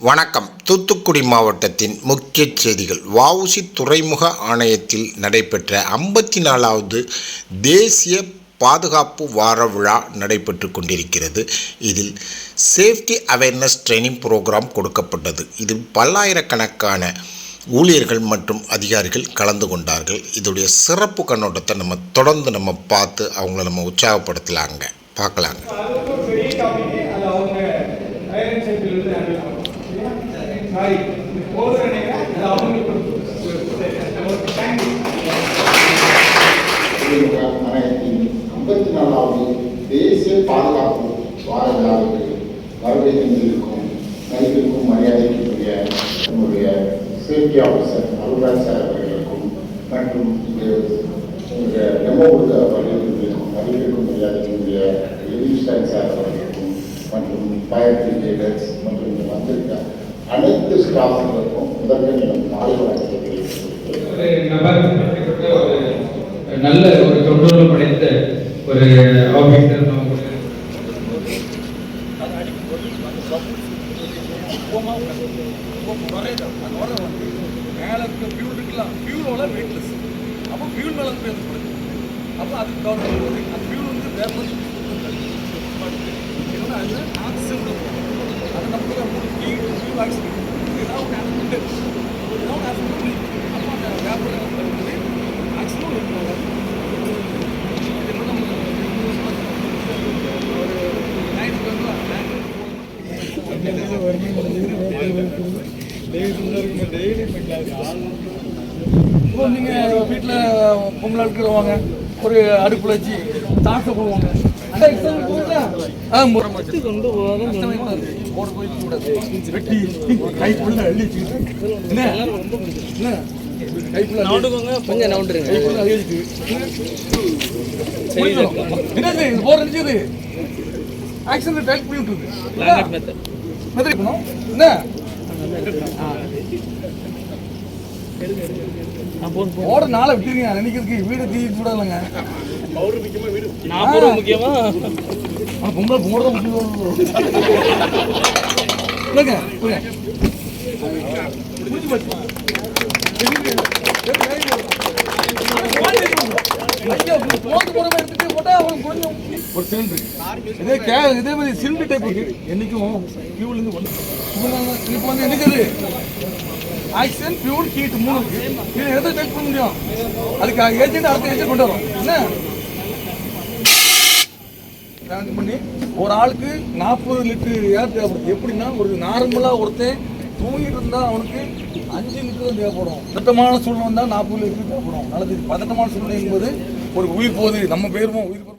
வணக்கம். தூத்துக்குடி மாவட்டத்தின் முக்கிய செய்திகள். வவுசி துறைமுக ஆணையத்தில் நடைபெற்ற ஐம்பத்தி நாலாவது தேசிய பாதுகாப்பு வார விழா நடைபெற்று கொண்டிருக்கிறது. இதில் சேஃப்டி அவேர்னஸ் ட்ரைனிங் ப்ரோக்ராம் கொடுக்கப்பட்டது. இதில் பல்லாயிரக்கணக்கான ஊழியர்கள் மற்றும் அதிகாரிகள் கலந்து கொண்டார்கள். இதோடைய சிறப்பு கண்ணோட்டத்தை நம்ம தொடர்ந்து நம்ம பார்த்து அவங்கள நம்ம உற்சாகப்படுத்தலாங்க. பார்க்கலாங்க. சாரி போகிற நேரம் அது அவங்களுக்கு ஐம்பத்தி நாலாவது தேசிய பாதுகாப்பு வார விழாவுக்கு வருகை தந்திருக்கும் மதிப்பிற்கும் மரியாதைக்குரிய நம்முடைய சேஃப்டி ஆஃபீஸர் அருள்ராஜ் சார் அவர்களுக்கும் மற்றும் இங்கு உங்களுடைய டெமோ கொடுக்க வருகை தந்திருக்கும் மதிப்பிற்கும் மரியாதைக்குரிய சார் அவர்களுக்கும் மற்றும் பிரிகேடர்ஸ் மற்றும் இங்கு வந்திருக்க அனைத்து ஸ்டாஃப்களுக்கும் நபர் அப்படிப்பட்ட ஒரு நல்ல ஒரு தொண்டுணர்வு படைத்த ஒரு ஆபீசர் நமக்கு மேலே இருக்க. ஃபியூல் இருக்கலாம் ஃபியூலோட வெயிட்லெஸ் அப்போ ஃபியூல் மேலே பேசப்படுது அப்போ அதுக்கு கவர்மெண்ட் அந்த ஃபியூல் வந்து வேப்பர் என்னன்னா அது ஆக்சிஜன் அது நமக்கு மூணு கீ ஃபியூல் ஆக்சிஜன் ஏதாவது ஒரு ஆக்சிஜன் ஏதாவது ஒரு அப்போ அந்த வந்து நீங்கள் வீட்டில் பொங்கல் அடுக்கிறவங்க ஒரு அடுப்பில் வச்சு தாக்க போடுவாங்க. கொண்டு போகாத கொஞ்சம் நவுண்டுருங்க என்னது போர் அடிச்சது டைப் பண்ணி என்ன ஓட நாளை விட்டுருங்க. நினைக்கிறதுக்கு வீடு தீ நான் முக்கியமா? பொங்கல் கொஞ்சம் ஒரு சிலிண்டர் இதே கே இதே மாதிரி சிலிண்டர் டைப் என்னைக்கும் ஒன்று இப்போ வந்து என்னது ஆக்சிஜன் ஃபியூல் ஹீட் மூணு இருக்கு இது எதை டெஸ்ட் பண்ண முடியும். அதுக்கு ஏஜென்ட் அடுத்த ஏஜென்ட் கொண்டு வரும். என்ன? பண்ணி ஒரு ஆளுக்கு நாற்பது லிட்டர் ஏர் தேவைப்படுது எப்படின்னா ஒரு நார்மலாக ஒருத்தன் தூங்கிட்டு இருந்தால் அவனுக்கு அஞ்சு லிட்டர் தான் தேவைப்படும். பதட்டமான சூழ்நிலை தான் நாற்பது லிட்டர் தேவைப்படும். நல்லது. பதட்டமான சூழ்நிலை என்பது ஒரு உயிர் போகுது நம்ம பேருவோம் உயிர் போகுது